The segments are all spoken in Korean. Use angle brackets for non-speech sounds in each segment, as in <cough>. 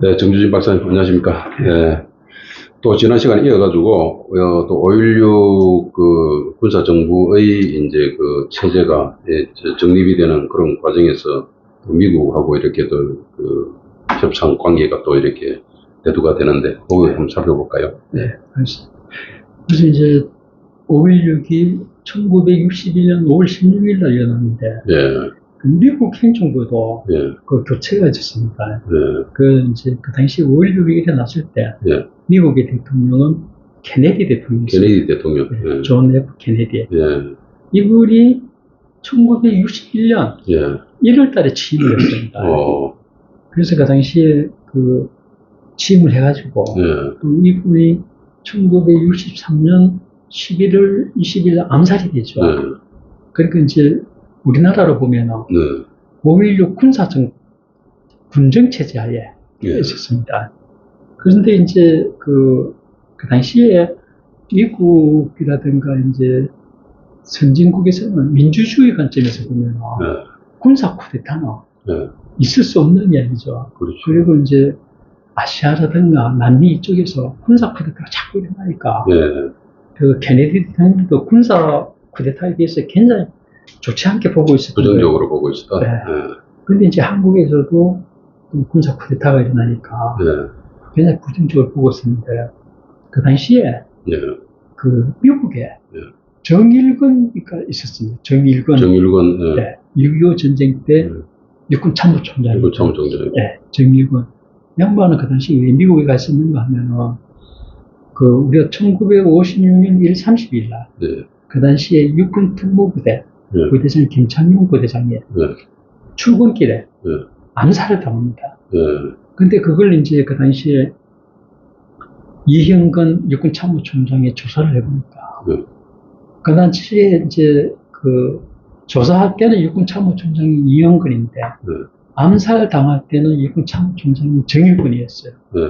네, 정주진 박사님, 안녕하십니까. 네. 또 지난 시간에 이어가지고, 어, 또 5.16 그 군사 정부의 이제 그 체제가 예, 저- 정립이 되는 그런 과정에서 또 미국하고 이렇게 또그 협상 관계가 또 이렇게 대두가 되는데, 그거 한번 살펴볼까요? 네, 알겠습니다. 그래서 이제 5.16이 1961년 5월 16일 날 일어났는데, 예, 그 미국 행정부도 예, 그 교체가 있었습니다. 예, 그 이제 그 당시 5.16이 일어났을 때, 예. 미국의 대통령은 케네디 대통령이었어요. 케네디 대통령. 네, 예, 존 F. 케네디. 예, 이분이 1961년 예, 1월 달에 취임을 했습니다. 어, 그래서 그 당시에 그 취임을 해가지고, 예, 또 이분이 1963년 11월 20일 날 암살이 되죠. 네, 그러니까 이제 우리나라로 보면은 네, 5.16 군사정 군정체제 하에 예, 있었습니다. 그런데 이제 그, 그 당시에 미국이라든가 이제 선진국에서는 민주주의 관점에서 보면 네, 군사 쿠데타는 네, 있을 수 없는 이야기죠. 그렇죠. 그리고 이제 아시아라든가 남미 이쪽에서 군사 쿠데타가 자꾸 일어나니까 예, 그 케네디 대통령도 군사 쿠데타에 대해서 굉장히 좋지 않게 보고 있었던. 부정적으로 보고 있었다. 네. 예, 근데 이제 한국에서도 그 군사 쿠데타가 일어나니까 예, 굉장히 부정적으로 보고 있었는데 그 당시에 예. 그 미국에 네. 정일건이가 있었습니다. 정일건. 정일권, 예, 네, 6.25 전쟁 때 음. 육군 참모총장. 이거 참 정전. 네, 정일건. 양반은 그 당시 왜 미국에 가 있었는가 하면은 그 우리가 1956년 1월 30일 날 네, 그 당시에 육군 특무부대 네, 부대장 김창룡 부대장이 네, 출근길에 네, 암살을 당합니다. 네, 근데 그걸 이제 그 당시에 이형근 육군 참모총장이 조사를 해보니까 네, 그 당시에 이제 그 조사할 때는 육군 참모총장이 이형근인데 네, 암살 당할 때는 육군 참모총장이 정일권이었어요. 네,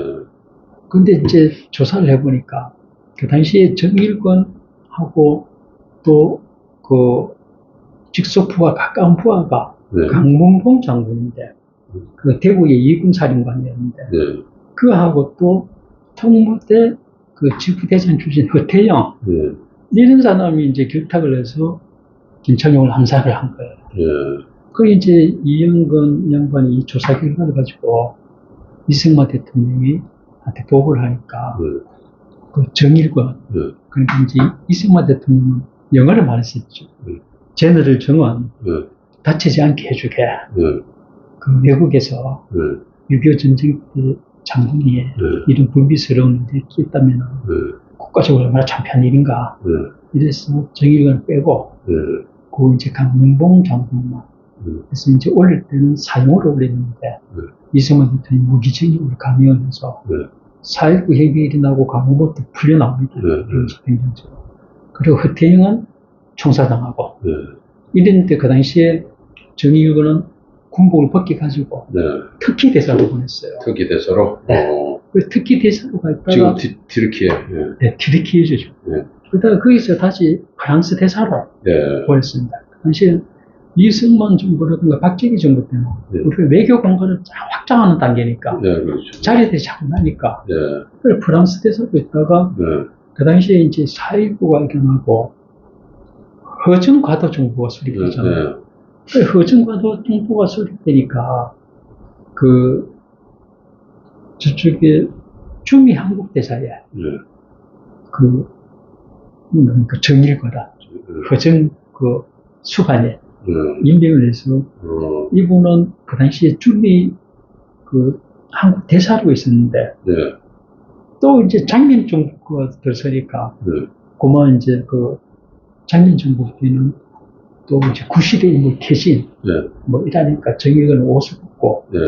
근데 이제 조사를 해보니까 그 당시에 정일권하고 또그 직속 부하 가까운 부하가 네, 강문봉 장군인데 그 대구의 이군 사령관이었는데 네, 그하고 또 통무대 그 지부대장 출신 허태영 네, 이런 사람이 이제 결탁을 해서 김창룡을 암살을 한 거예요. 네, 그 이제 이영건 양반이 이 조사 결과를 가지고 이승만 대통령이 한테 보고를 하니까 네, 그 정일권 네, 그러니까 이제 이승만 대통령은 영어를 말했었죠. 네. 제너럴 정원 네, 다치지 않게 해주게. 네, 그 외국에서 네, 6.25 전쟁 때 장군이 네, 이런 불미스러운 일이 있다면 네, 국가적으로 얼마나 창피한 일인가. 네, 이래서 정일권을 빼고 네, 그 이제 강문봉 장군만 네, 그래서 이제 올릴 때는 사용으로 올렸는데 네. 이승만 대통령이 무기징역을 강요하면서 네. 4.19 협의가 일어나고 강무부터 풀려나옵니다. 네. 그리고 허태영은 총사당하고 네, 이랬는데 그 당시에 정의유는 군복을 벗겨가지고 네. 특기 대사로 보냈어요. 특기 대사로, 네. 어, 그 특기 대사로 가 있다가 지금 티, 티르키에, 예, 네, 튀르키예죠. 네. 그러다가 거기서 다시 프랑스 대사로 네, 보냈습니다. 그 당시에 이승만 정부라든가 박정희 정부 때는 네. 우리가 외교 공간을 쫙 확장하는 단계니까 네, 그렇죠. 자리들이 자꾸 나니까 네, 그걸 프랑스 대사로 있다가 네, 그 당시에 이제 4.19가 일어나고 허증과도 정부가 네, 수립되잖아요. 네, 그 허증과도 정부가 수립되니까 그 저쪽에 주미 한국 대사에 네, 그, 음, 그 정일과다. 허증 그 수반에 네, 임명을 해서 어, 이분은 그 당시에 주미 그 한국 대사로 있었는데 네, 또 이제 장민 정부가 들어서니까 네, 그만 이제 그 장민 정부 때는 또 이제 구실의 인물 태진 네, 뭐 이러니까 정의는 옷을 벗고 네,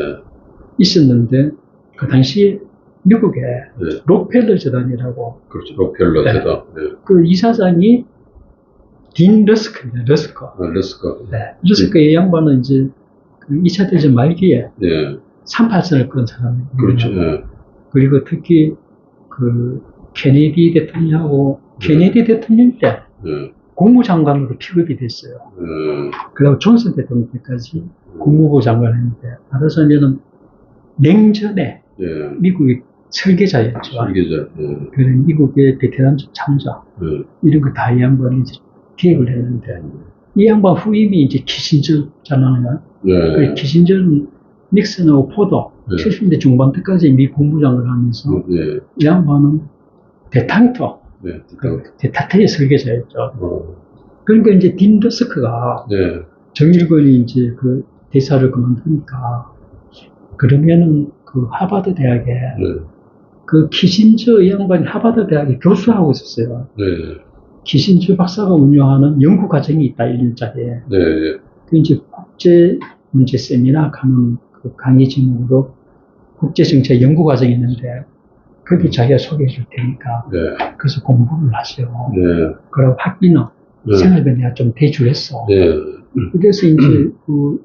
있었는데 그 당시 미국에 네. 록펠러 재단이라고 그렇죠. 로펠러 네. 대사, 네, 그 이사장이 딘 러스크입니다. 러스커. 아, 레스카, 네. 러스커 이 양반은 이제 그 2차 대전 말기에 네, 38선을 끈 사람이에요. 그렇죠. 네, 그리고 특히 그 케네디 대통령하고 네. 케네디 대통령 때 네, 국무장관으로 피급이 됐어요. 네, 그리고 존슨 대통령 때까지 국무부 장관을 했는데, 말하자면은 냉전에 예. 미국의 설계자였죠. 설계자. 예. 그런 미국의 베테랑 참자 예. 이런 거 다 이 양반이 이제 기획을 했는데 이 양반 후임이 이제 키신저잖아요. 그 예. 키신저는 닉슨하고 포도 네. 70대 중반 때까지 미 국무장을 하면서 예. 이 양반은 대탕터 네. 그 대타태의 설계자였죠. 어. 그러니까 이제 딘 러스크가 네. 정일권이 이제 그 대사를 그만두니까 그러면은 그 하버드 대학에 네. 그 키신저 이 양반이 하버드 대학에 교수하고 있었어요. 네. 키신저 박사가 운영하는 연구 과정이 있다 1년짜리. 네. 그 이제 국제 문제 세미나 가는 그 강의 제목으로 국제 정책 연구 과정이 있는데 거기 자기가 소개해 줄 테니까 네. 그래서 공부를 하세요. 네. 그리고 학비는 네. 생활비 내가 좀 대출했어. 네. 그래서 이제 그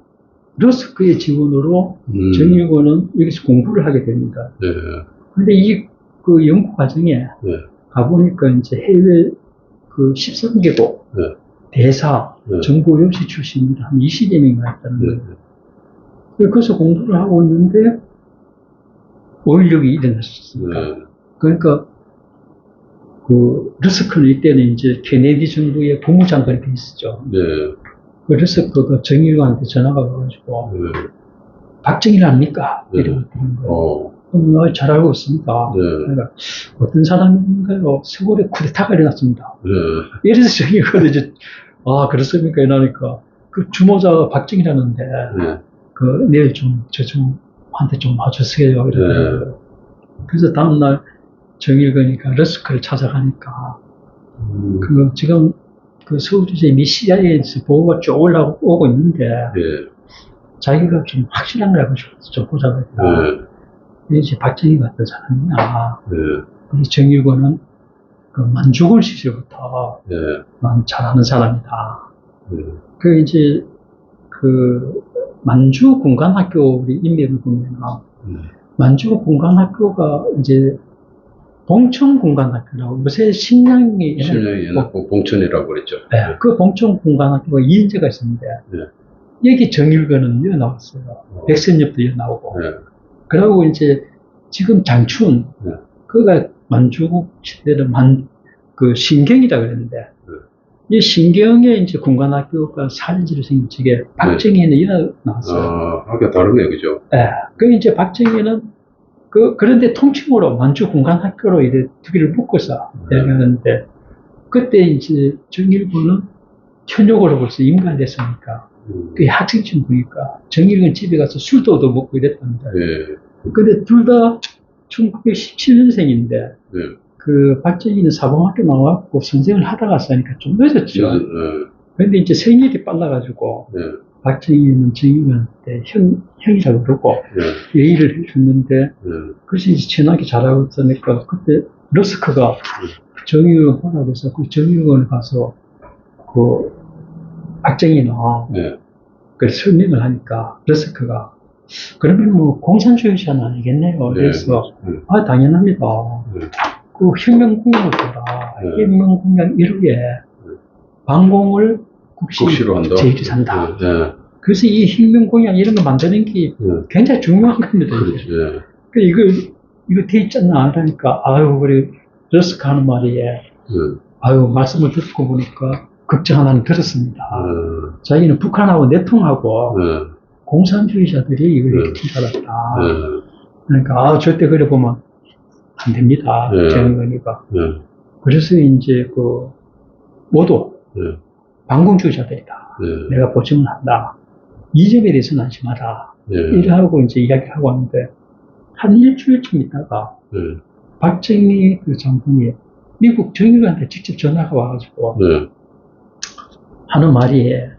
러스크의 지원으로 음. 정일권은 여기서 공부를 하게 됩니다. 네. 근데 이 그 연구 과정에 네. 가보니까 이제 해외 그 13개국 네. 대사, 네. 정보 연수 출신들이 한 20여 명이나 있다는 네. 거예요. 그래서 공부를 하고 있는데 5.16이 일어났었습니다. 네. 그러니까 그 러스크는 이때는 이제 케네디 정부의 국무장관이 돼 있었죠. 네. 그 러스크가 정일관한테 전화가 와가지고 네. 박정희를 압니까? 네. 이러고 되는 거예요. 어. 음, 아, 잘 알고 있습니다. 네. 그러니까 어떤 사람인가요? 세월에 쿠데타가 일어났습니다. 네. 이래서 정일관이 이제 아 그렇습니까? 이러니까 그 주모자가 박정희라는데 네. 그 내일 좀 저좀 한테 좀 와주세요. 네. 그래서 다음날 정일거니까 러스크를 찾아가니까 음. 그 지금 그 서울지대 미 CIA에서 보고가 쭉 올라오고 있는데 네. 자기가 좀 확실한 걸 좀 보자고 했다. 네. 이제 박정희가 어떤 사람이냐. 네. 이 정일권은 그 만주군 시절부터 네. 난 잘하는 사람이다. 네. 그 이제 그 만주 공간학교 우리 인맥을 보면 네. 만주 공간학교가 이제 봉천 공간학교라고 요새 신양이 신령이 옛날 그 봉천이라고 그랬죠. 네, 그 봉천 공간학교가 2인제가 있었는데 네. 여기 정일권은 이어 나왔어요. 백선엽도 이어 나오고 네. 그러고 이제 지금 장춘 네. 그가 만주국 시대는 만 그 신경이라 그랬는데 네. 이 신경에 이제 공간학교가 사진지로 생긴 쪽에 박정희는 이어 나왔어요. 아, 학교 다르네, 그죠? 예. 그 이제 박정희는 그 그런데 통칭으로 만주 공간학교로 이래 두 개를 묶어서 네. 내려가는데 그때 이제 정일군은 현역으로 벌써 임관됐으니까 음. 그 학생증 보니까 정일군 집에 가서 술도 얻어 먹고 이랬답니다. 네. 근데 둘 다 1917년생인데 네. 그 박정희는 사범학교 나와갖고 선생을 하다가 싸니까 좀 늦었죠. 네. 근데 이제 생일이 빨라가지고 네. 박정희는 정일군한테 형, 형이라고 그러고 네. 예의를 해줬는데 네. 그것이 이제 친하게 잘하고 있으니까 그때 러스크가 정의원 보라고 해서 그 정의원에 가서 그 박정희는 네. 그 설명을 하니까 러스크가 그러면 뭐 공산주의자는 아니겠네요. 네. 그래서 네. 아 당연합니다. 네. 그 혁명공약을 봐라. 네. 혁명공약 1호에 방공을 국시 국시 로 한다. 제일이 산다. 네. 그래서 이 혁명공약 이런 거 만드는 게 네. 굉장히 중요한 겁니다. 그렇지. 네. 그 이거 이거 돼 있잖아 하니까 아유 우리 러스크 하는 말이에 네. 아유 말씀을 듣고 보니까 걱정 하나는 들었습니다. 네. 자기는 북한하고 내통하고 네. 공산주의자들이 이걸 네. 이렇게 알았다. 네. 그러니까 아 절대 그래 보면 안 됩니다. 네. 정의원이가 네. 그래서 이제 그 모두 네. 반공주의자들이다. 네. 내가 보증을 한다. 이 점에 대해서는 안심하라. 네. 이래 하고 이제 이야기를 하고 왔는데 한 일주일쯤 있다가 네. 박정희 그 장군이 미국 정의관한테 직접 전화가 와가지고 네. 하는 말이 네.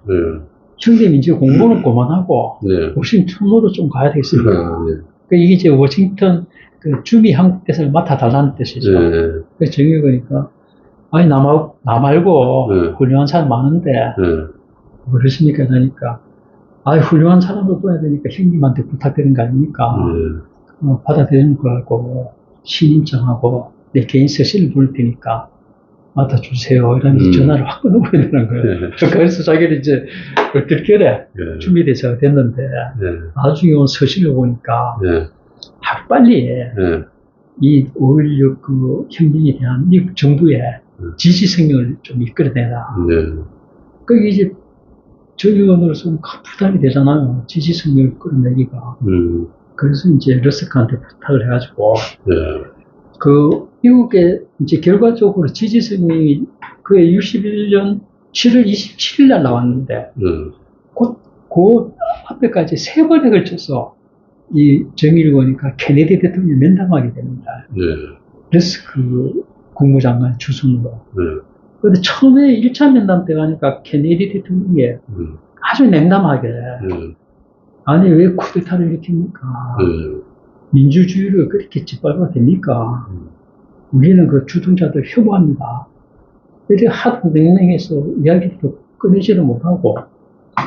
형님 이제 공부는 그만하고 네. 워싱턴으로 좀 가야 되겠습니다. 네. 그 이게 이제 워싱턴 그 주미 한국 대사를 맡아달라는 뜻이죠. 네. 그래서 정의관이니까 아니 나, 말, 나 말고 네. 훌륭한 사람 많은데 네. 그러십니까? 하니까 아 훌륭한 사람도 둬야 되니까 형님한테 부탁드리는 거 아닙니까? 네. 어, 받아들이는 거 알고 신임장하고 내 개인 서신을 보낼 테니까 맡아주세요. 이러면서 음. 전화를 확 끊어버리는 거예요. 네. <laughs> 그래서 자기는 이제 얼떨결에 네. 준비대사가 됐는데 네. 나중에 온 서신을 보니까 네. 하루 빨리 예. 이5.16 그 혁명에 대한 미국 정부의 음. 지지 성명을 좀 이끌어내라. 네. 그게 이제 저희 의원으로서는 큰 부담이 되잖아요. 지지 성명을 끌어내기가. 음. 그래서 이제 러스크한테 부탁을 해가지고 네. 그 미국의 이제 결과적으로 지지 성명이 그해 61년 7월 27일 날 나왔는데 네. 곧, 그 앞에까지 세 번에 걸쳐서 이 정일권이가 케네디 대통령을 면담하게 됩니다. 네. 러스크 국무장관 주선으로. 네. 근데 처음에 1차 면담 때 가니까 케네디 대통령이 음. 아주 냉담하게 네. 아니 왜 쿠데타를 일으킵니까? 네. 민주주의를 그렇게 짓밟아도 됩니까? 음. 우리는 그 주동자들 혐오합니다. 이렇게 하도 냉랭해서 이야기도 끊이지를 못하고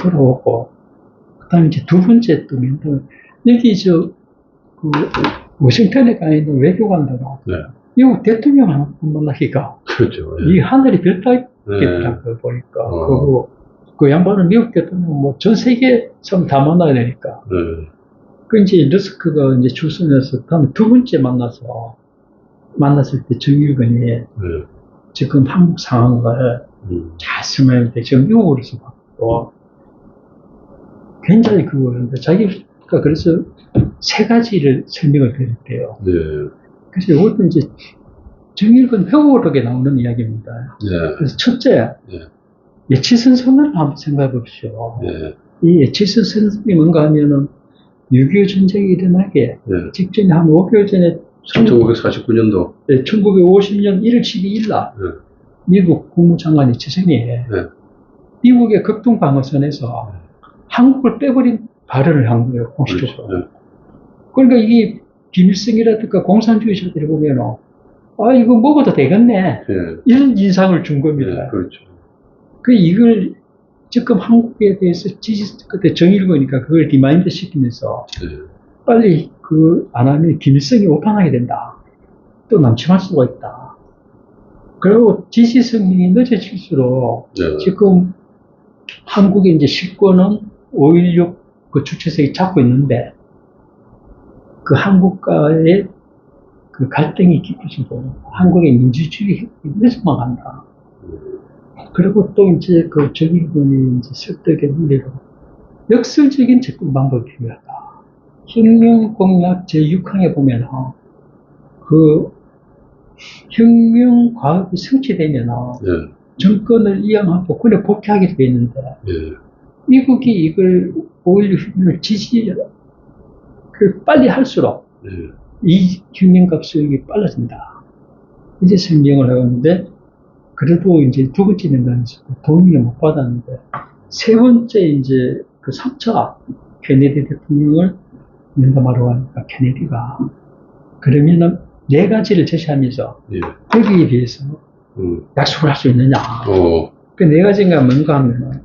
돌아오고 그 다음에 이제 두 번째 또 면담 여기 저 그 워싱턴에 가 있는 외교관들은 네. 미국 대통령 한번 만나기가 그렇죠. 이 예. 하늘이 별 네. 따겠더라고 요 보니까 어. 그거 그 양반은 미국 대통령 뭐 전 세계 사람 다 만나야 되니까 네. 그 이제 러스크가 이제 출선해서 다음에 두 번째 만나서 만났을 때 정일근이 네. 지금 한국 상황을 음. 잘 설명했는데 지금 미국으로서 봤고 굉장히 그거였는데 자기 가 그래서 세 가지를 설명을 드렸대요. 네. 그래서 이것도 이제 정일근 회고록에 나오는 이야기입니다. 네. 그래서 첫째, 네. 예치선 선언을 한번 생각해 보십시오. 네. 이 예치선 선언이 뭔가 하면은 6.25 전쟁이 일어나게 네. 직전에 한 5개월 전에 1949년도. 1950년 1월 12일 날 네. 미국 국무장관이 지선이 네. 미국의 극동 방어선에서 한국을 빼버린 발언을 한 거예요, 공식적으로. 그렇죠. 그러니까 이게 김일성이라든가 공산주의자들이 보면은, 아, 이거 먹어도 되겠네. 네. 이런 인상을 준 겁니다. 네. 그렇죠. 그 이걸 지금 한국에 대해서 지지, 그때 정일거니까 그걸 리마인드 시키면서 네. 빨리 그 안 하면 김일성이 오판하게 된다. 또 남침할 수가 있다. 그리고 지시 성명이 늦어질수록 네. 지금 한국의 이제 실권은 5.16 그 주체색이 잡고 있는데 그 한국과의 그 갈등이 깊어지고 한국의 민주주의 늦어만 간다. 그리고 또 이제 그 정의군이 이제 설득의 논리로 역설적인 접근 방법이 필요하다. 혁명 공약 제6항에 보면 그 혁명 과업이 성취되면 네. 정권을 이양하고 군에 복귀하게 돼 있는데 네. 미국이 이걸 5.16 혁명을 지지 그 빨리 할수록 네. 이 혁명값 수익이 빨라진다. 이제 설명을 하는데 그래도 이제 두 번째 면담에서 동의를 못 받았는데 세 번째 이제 그 3차 케네디 대통령을 면담하러 가니까 케네디가 그러면은 네 가지를 제시하면서 네. 거기에 비해서 음. 약속을 할 수 있느냐. 어. 그네 가지가 뭔가 하면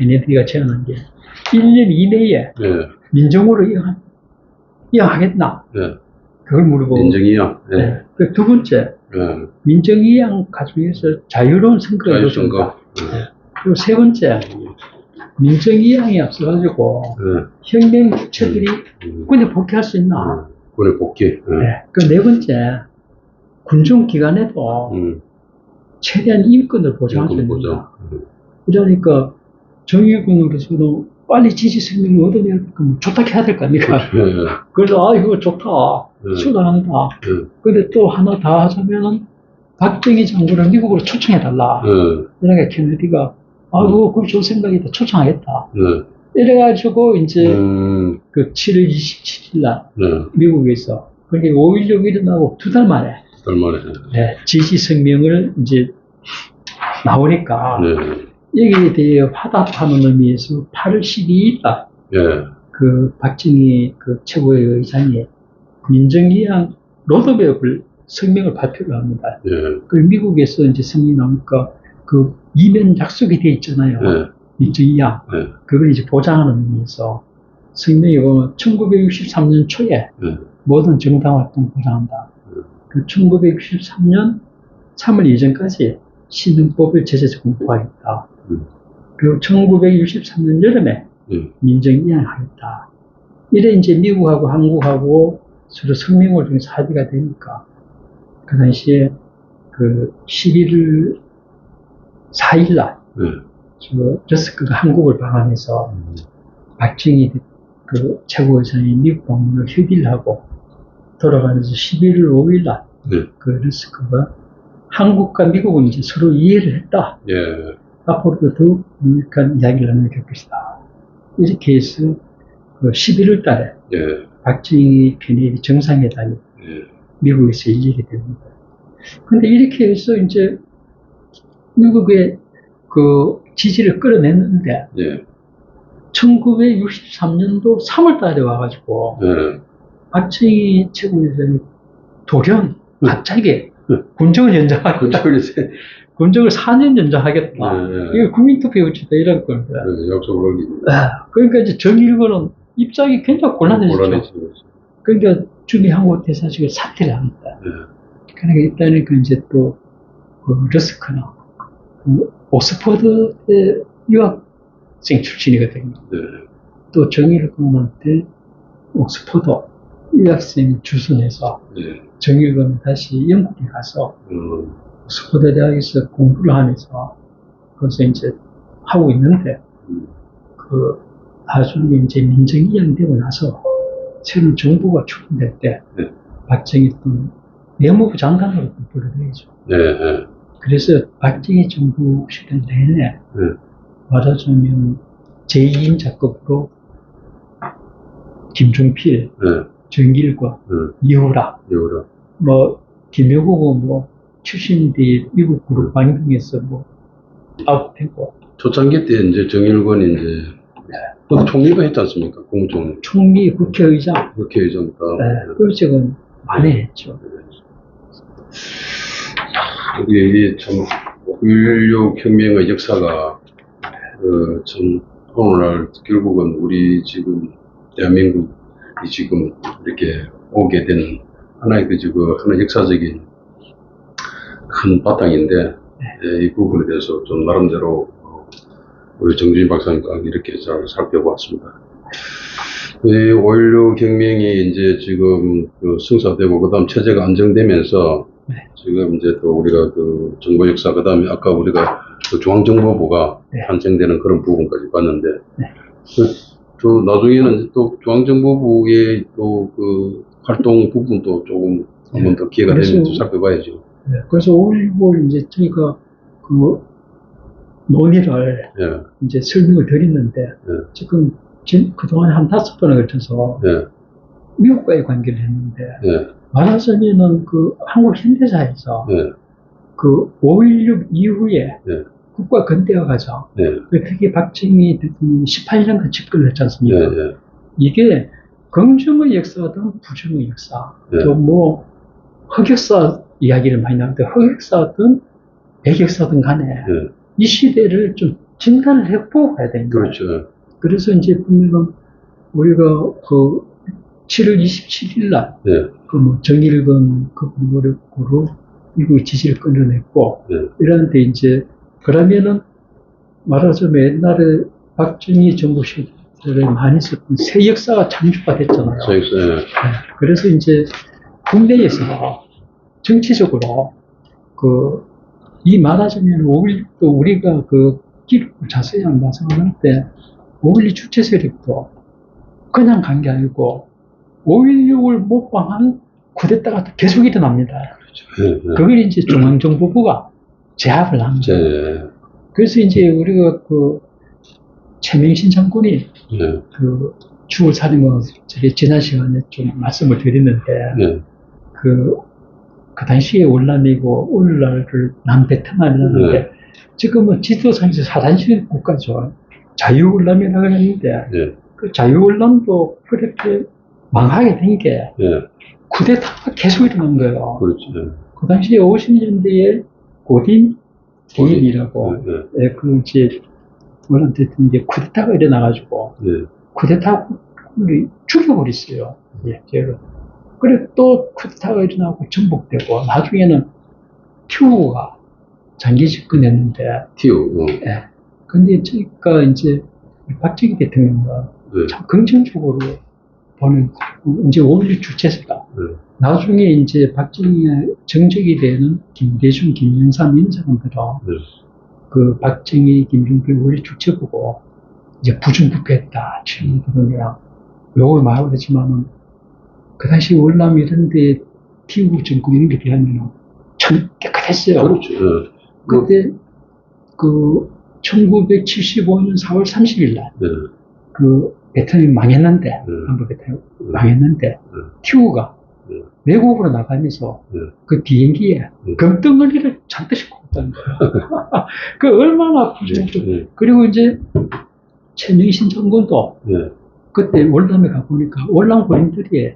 은 케네디가 제안한 게 1년 이내에 네. 민정으로 이양, 이양하겠나? 네. 그걸 물어보고. 인정이요. 네. 네. 그 두 번째, 네. 민정이양 가중에서 자유로운 선거가 자유선거. 이루어진다. 그리고 세 번째, 민정이양이 앞서가지고 네. 혁명 주체들이 음. 군에 복귀할 수 있나? 군의 복귀. 네. 네. 그 네 번째, 군종 기간에도 음. 최대한 인권을 보장할 수 인권 있는다. 보장. 음. 이러니까 정의군으로서는 빨리 지지 성명을 얻어내야 될까, 뭐 좋다 해야 될 거 아닙니까? 네. 네. <laughs> 그래서, 아, 이거 좋다. 네. 수단한다. 네. 근데 또 하나 더 하자면은, 박정희 장군을 미국으로 초청해달라. 네. 그러니까 케네디가, 아, 그거, 그거 좋은 생각이다. 초청하겠다. 네. 이래가지고, 이제, 음. 그 7월 27일 날, 네. 미국에서, 그게 5.16 일어나고 두 달 만에, 달 만에. 네, 지지 성명을 이제, 나오니까, 네. 여기에 대해 화답하는 의미에서 8월 12일 날, 네. 그 박정희 그 최고의 의장이 민정기양 로드맵을 성명을 발표를 합니다. 네. 그 미국에서 이제 성명이 나오니까 그 이면 약속이 돼 있잖아요. 네. 민정기양. 네. 그걸 이제 보장하는 의미에서 성명이 보면 1963년 초에 네. 모든 정당 활동 보장한다. 네. 그 1963년 3월 이전까지 신흥법을 제재적 공포하겠다. 음. 그리고 1963년 여름에 네. 민정 이양하겠다. 이래 이제 미국하고 한국하고 서로 성명을 통해서 합의가 되니까 그 당시에 그 11월 4일날 네. 저 러스크가 한국을 방한해서 박정희 그 최고의장이 미국 방문을 휴기를 하고 돌아가면서 11월 5일날 네. 그 러스크가 한국과 미국은 이제 서로 이해를 했다. 예. 앞으로도 더욱 유익한 이야기를 될 것이다. 이렇게 해서 그 11월 달에 예. 박정희 케네디 정상회담이 예. 미국에서 열리게 됩니다. 근데 이렇게 해서 이제 미국의 그 지지를 끌어냈는데 예. 1963년도 3월 달에 와가지고 예. 박정희 최고위원장이 돌연 갑자기 음. 군정을 연장하겠다. 군적을 군정을 4년 연장하겠다. 예. 이게 국민투표 요치다 이런 겁니다. 예, 약속을 하기 아, 그러니까 이제 정일권은 입장이 굉장히 곤란해졌죠. 곤란해지는 거죠. 그러니까 항구 대사직을 사퇴를 합니다. 예. 그러니까 일단은 그 이제 또, 그 러스크나, 그 옥스퍼드의 유학생 출신이거든요. 예. 또 정일권한테 옥스퍼드 유학생 주선해서 예. 정일권은 다시 영국에 가서 음, 옥스퍼드 대학에서 공부를 하면서 거기서 이제 하고 있는데 음, 그 나중에 이제 민정이 양되고 나서 새로운 정부가 출범될 때 네. 박정희 또 내무부 장관으로 또 불러들이죠. 예. 예. 그래서 박정희 정부 시대 내내 네. 말하자면 제2인 작급으로 김종필, 예. 정길과 예. 이호라. 뭐 김여국은 뭐 출신들이 미국 그룹 방송에서 뭐 아웃되고 초창기 때 이제 정일권이 이제 또 총리도 했지 않습니까? 국무총리. 총리 국회의장, 국회의장 다. 네, 그 지금 많이 했죠. 우리 이게 참, 9.16 혁명의 역사가, 그, 참, 오늘날 결국은 우리 지금, 대한민국이 지금 이렇게 오게 된 하나의 그, 그, 하나의 역사적인 큰 바탕인데, 예, 이 부분에 대해서 좀 나름대로, 어, 우리 정준희 박사님과 이렇게 잘 살펴보았습니다. 이5.16 혁명이 이제 지금 그 성사되고, 그 다음 체제가 안정되면서, 네. 지금 이제 또 우리가 그 정보 역사, 그 다음에 아까 우리가 그 중앙정보부가 네. 탄생되는 그런 부분까지 봤는데, 네. 그, 또 나중에는 또 중앙정보부의 또 그 활동 부분도 조금 한번 더 기회가 되면 또 살펴봐야죠. 네, 그래서 5.16 이제 저희가 그 논의를 예, 이제 설명을 드렸는데 네. 지금 진- 그동안에 한 다섯 번에 걸쳐서 예, 미국과의 관계를 했는데 예, 말하자면은 그 한국 현대사에서 예, 그5.16 이후에 네. 국가 근대화 과정 예, 그 특히 박정희 대통령이 18년간 집권을 했지 예, 않습니까? 예, 이게 긍정의 역사든 부정의 역사 네. 또뭐 흑역사 이야기를 많이 나오는데 흑역사든 백역사든 간에 예, 이 시대를 좀 진단을 해보고 가야 됩니다. 그렇죠. 그래서 이제 보면은 우리가 그 7월 27일 날, 예, 그뭐 정일건 그 노력으로 미국의 지지를 끊어냈고, 예, 이러는데 이제, 그러면은 말하자면 옛날에 박정희 정부 시절에 많이 썼던 새 역사가 창조가 됐잖아요. 저, 예, 네, 그래서 이제 국내에서 정치적으로 그, 이 말하자면 5.16도 우리가 그 기록을 자세히 한번 말씀을 때5.16 주체 세력도 그냥 간 게 아니고 5.16을 모방한 쿠데타가 또 계속 일어납니다. 예, 예. 그걸 이제 중앙정보부가 제압을 한 제, 거예요. 그래서 이제 우리가 그 최명신 장군이 예, 그 살인과 저희 지난 시간에 좀 말씀을 드렸는데 예, 그, 그 당시에 월남이고 오늘날을 남베트남이라는데 네. 지금은 지도상에서 사단신 국가죠. 자유월남이라고 했는데 예, 그 자유월남도 그렇게 망하게 된게 예, 쿠데타가 계속 일어난 거예요. 그렇죠. 그 당시에 50년대에 고딘 고인이라고 예, 예, 예, 그 이제 월남 대통령이 쿠데타가 일어나가지고 예, 쿠데타를 죽여버렸어요. 예, 제가. 그래 또 쿠데타가 일어나고 전복되고 나중에는 튜가 장기 집권했는데 티오, 어, 예. 근데 저희가 이제 박정희 대통령과 예, 참 긍정적으로 보는 이제 원리 주체제가 네. 나중에 이제 박정희의 정적이 되는 김대중, 김영삼 이런 사람들은 네. 그 박정희, 김종필 원리 주체 보고 이제 부정부패했다 취하거든요. 욕을 많이 하지만은 그 당시 월남 이런 데 피우 정권 이런 데 비하면 참 깨끗했어요. 그렇죠. 예. 그, 그때 그 1975년 4월 30일 날 예. 그 베트남이 망했는데 네. 한국 베트남 망했는데 네. 티우가 네. 외국으로 나가면서 네. 그 비행기에 네. 금덩어리를 잔뜩 싣고 왔다는 거예요. <laughs> 그 얼마나 예. 부정적 예. 그리고 이제 최명신 장군도 예. 그때 월남에 가보니까 월남 군인들이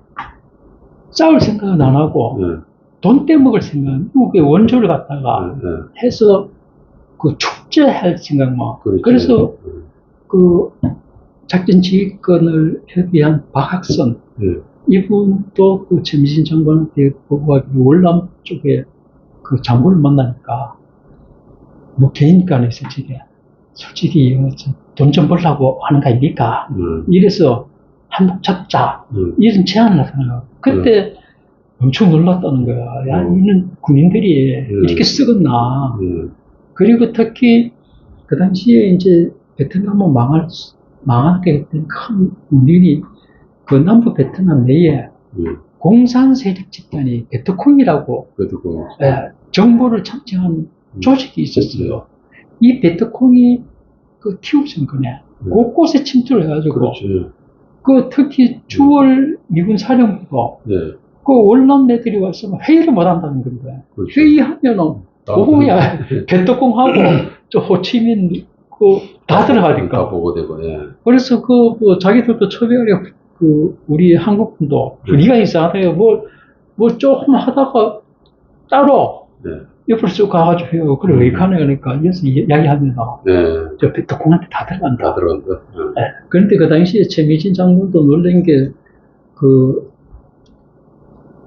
싸울 생각은 안 하고 예. 돈 떼먹을 생각, 미국의 원조를 갖다가 예. 해서 그 축제할 생각만. 그렇죠. 그래서 그 작전 지휘권을 협의한 박학선 예. 이분도 그 최민신 장관한테 보고하기로 월남 쪽에 그 장군을 만나니까 뭐 개인 간에서 지게 솔직히 돈 좀 벌라고 하는 거 아닙니까? 음. 이래서 한국 잡자 음. 이런 제안을 하잖아요. 그때 엄청 놀랐다는 거야. 야, 음. 이는 군인들이 음. 이렇게 쓰겄나. 음. 그리고 특히 그 당시에 이제 베트남은 망할, 수- 망하게 된큰 원인이 그 남부 베트남 내에 음. 공산 세력 집단이 베트콩이라고 그, 예, 정부를 참칭한 조직이 있었어요. 이 베트콩이 그 티우 정권에 음. 곳곳에 침투를 해가지고 그렇죠. 그 특히 주월 미군 사령부가 예. 그 월남매들이 와서 막 회의를 못 한다는 건데 그렇죠. 회의하면은 오호야 베트콩하고 <laughs> 저 호치민 그다다 들어가니까 보고 되고, 예. 그래서 그, 뭐 자기들도 초별에 그 우리 한국분도 네. 분위기가 이상하대요 뭐, 뭐 조금 하다가 따로 네. 옆으로 쭉 가가지고 해요 그래 음. 왜 가네 그러니까 여기서 이- 이야기하면 예. 저 베트콩한테 다 들어간다 다 들어간다. 예. 예. 그런데 그 당시에 최미진 장군도 놀란 게, 그,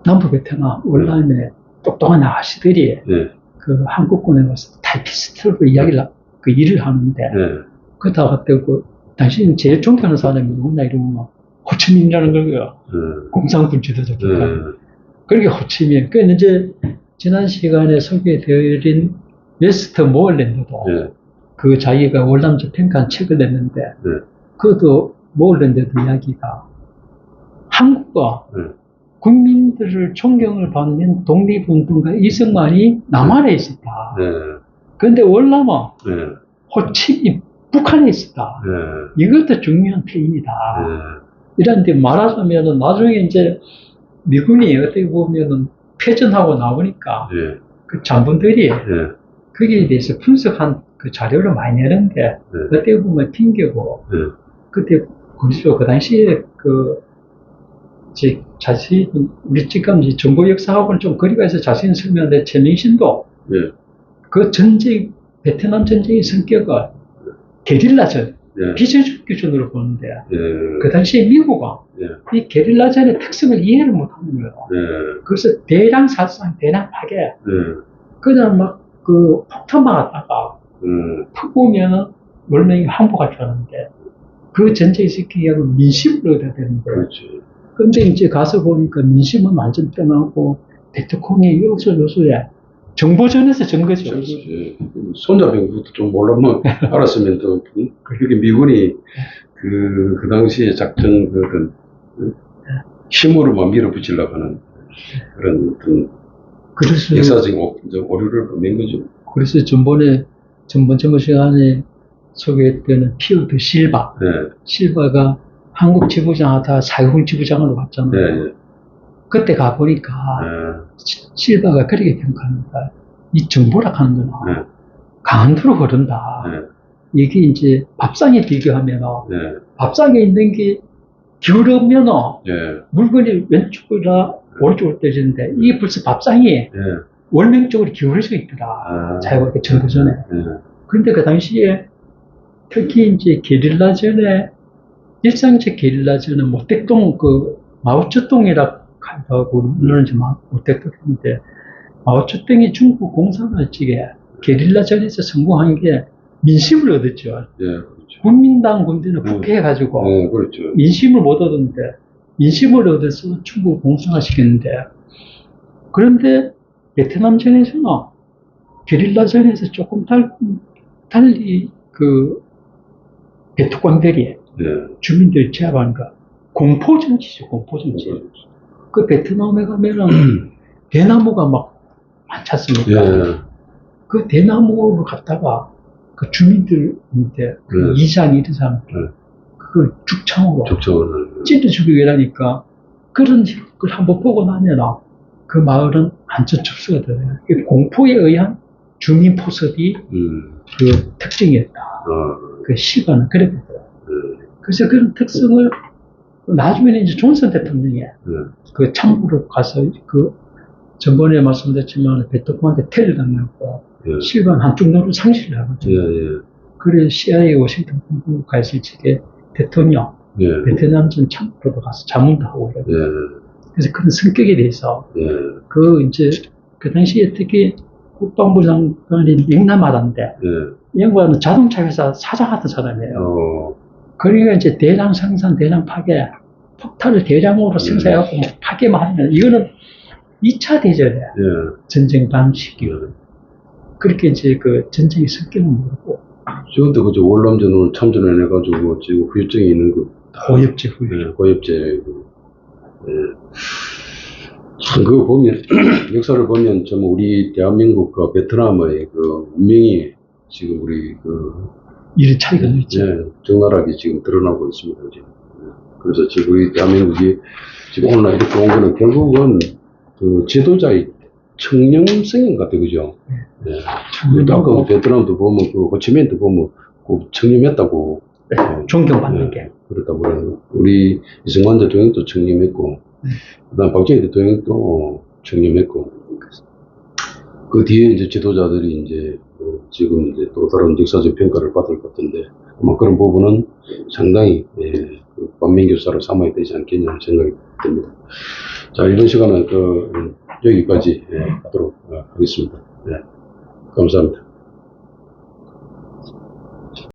남부 베트남, 월남의 똑똑한 아가씨들이 예. 그 한국군에 와서 타이피스트로 이야기를, 하- 그 일을 하는데, 예. 그러다가 그때 그, 당신이 제일 존경하는 사람이 누구냐 이러면, 호치민이라는 거예요. 예. 공산군 지도자. 예. 그러게 호치민. 그 이제, 지난 시간에 소개되어진 웨스트 모얼랜드도 예. 그 자기가 월남적 평가한 책을 냈는데, 네. 그것도 모을랜드도 이야기가 한국과 네. 국민들을 존경을 받는 독립운동가 이승만이 남한에 있었다. 예. 그런데 월남은 예. 호치민 북한에 있었다. 예. 이것도 중요한. 예. 이런데 말하자면은 나중에 이제 미군이 어떻게 보면은 패전하고 나오니까 예. 그 장군들이 예. 거기에 대해서 분석한 그 자료를 많이 내는데 네. 어떻게 보면 핑계고 예. 그때 보시죠. 그 당시에 그, 제 자세히, 우리 지금 이 정보 역사하고는 좀 거리가 있어 자세히 설명하는데, 최명신도 예. 그 전쟁, 베트남 전쟁의 성격을 게릴라 전, 예. 비전적 기준으로 보는데, 예. 그 당시에 미국은 예. 이 게릴라전의 특성을 이해를 못 하는 거예요. 예. 그래서 대량 살상, 대량 파괴, 예. 그냥 막 그 폭탄만 갖다가 음. 퍼보면은 월명이 항복할 줄 알았는데, 그 전쟁의 성격이 민심을 얻어야 되는데, 그렇지. 근데 이제 가서 보니까 민심은 완전 떠나고 베트콩이 요소 요소에 정보전에서 전 거죠. 그렇지. 손잡이부터 좀 몰라면 <laughs> 알았으면 더, 음? 그게 미군이 그, 그 당시에 작전 그 어떤 그 힘으로만 밀어붙이려고 하는 그런 어떤 그래서 역사적인 오, 오류를 범한 거죠. 그래서 전번에 전번 전번 시간에 소개했던 피오드 실바 예. 실바가 한국 지부장 하다 사회군 지부장으로 갔잖아요. 예. 예. 그때 가 보니까 예. 실바가 그렇게 평가합니다. 이 정보락 하는 거는 예. 강도로 흐른다. 예. 이게 이제 밥상에 비교하면 예. 밥상에 있는 게 기울으면 예. 물건이 왼쪽이나 오른쪽으로 떨어지는데 이게 벌써 밥상이 예. 월명 쪽으로 기울어져 있더라. 아. 자기가 그 전그 전에. 예. 그런데 그 당시에 특히 이제 게릴라전에 일상적 게릴라전은 모택동 그 마오쩌둥이라 하고 물론 이제 마- 모택동인데 마오쩌둥이 중국 공산화 측에 게릴라전에서 성공한 게 민심을 얻었죠. 예. 그렇죠. 국민당 군대는 음. 북해해가지고 예. 그렇죠. 민심을 못 얻었는데 인심을 얻어서 충북 공성화시켰는데 그런데 베트남전에서는 게릴라전에서 조금 달, 달리 그 베트광들이 예. 주민들 제압하는 거 공포정치죠 공포정치 그 베트남에 가면은 <clears throat> 대나무가 막 많지 않습니까 예. 그 대나무를 갖다가 그 주민들인데 그 네. 이장 이런 사람들 네. 그걸 죽창으로. 찔러 죽이고 이러니까 그런 걸 한번 보고 나면 그 마을은 안전 접수가. 이 공포에 의한 주민 포섭이 음. 그 특징이었다. 아, 그 시간은 그래 보더라고요. 예. 그래서 그런 특성을 나중에는 이제 존슨 대통령이 예. 그 참고로 가서 그 전번에 말씀드렸지만 베트남한테 테러 당하고 예. 실반 한쪽 노를 상실을 하거든요. 예. 예. 그래 CIA 워싱턴 본부 가 있을 적에 대통령 예. 베트남 전 참고로도 가서 자문도 하고 이래요. 예. 그래서 그런 성격에 대해서 예. 그 이제 그 당시에 특히 국방부 장관이 명남하다인데 예. 영국은 자동차 회사 사장하던 사람이에요. 어. 그러니까 이제 대량 생산, 대량 파괴, 폭탄을 대량으로 생산해갖고 막 파괴만 하면 이거는 2차 대전에 예. 전쟁 방식이 예. 그렇게 이제 그 전쟁의 성격을 모르고 지금도 그저 월남전을 참전을 해가지고 지금 후유증이 있는 그 고엽제 후유. 예, 고엽제 그, 예. 참 그거 보면 <clears throat> 역사를 보면 좀 우리 대한민국과 베트남의 그 운명이 지금 우리 그 이런 차이가 있죠. 예, 적나라하게 지금 드러나고 있습니다. 지금. 예. 그래서 지금 우리 대한민국이 지금 오늘 이렇게 온 거는 결국은 그 지도자의 청렴성인 것 같아요. 그죠? 예. 청렴하고 그 베트남도 보면 그 호치민도 보면 그 청렴했다고 네, 어, 존경받는 예, 게. 그렇다 보면 우리 이승만 대통령도 청렴했고 네. 그다음 박정희 대통령도 청렴했고 그 뒤에 이제 지도자들이 이제 어, 지금 이제 또 다른 역사적 평가를 받을 것 같은데 아마 그런 부분은 상당히 예, 그 반면교사로 삼아야 되지 않겠냐 하는 생각이 듭니다. 자 이번 시간은 그 음, 여기까지 예, 하도록 어, 하겠습니다. 예, 감사합니다.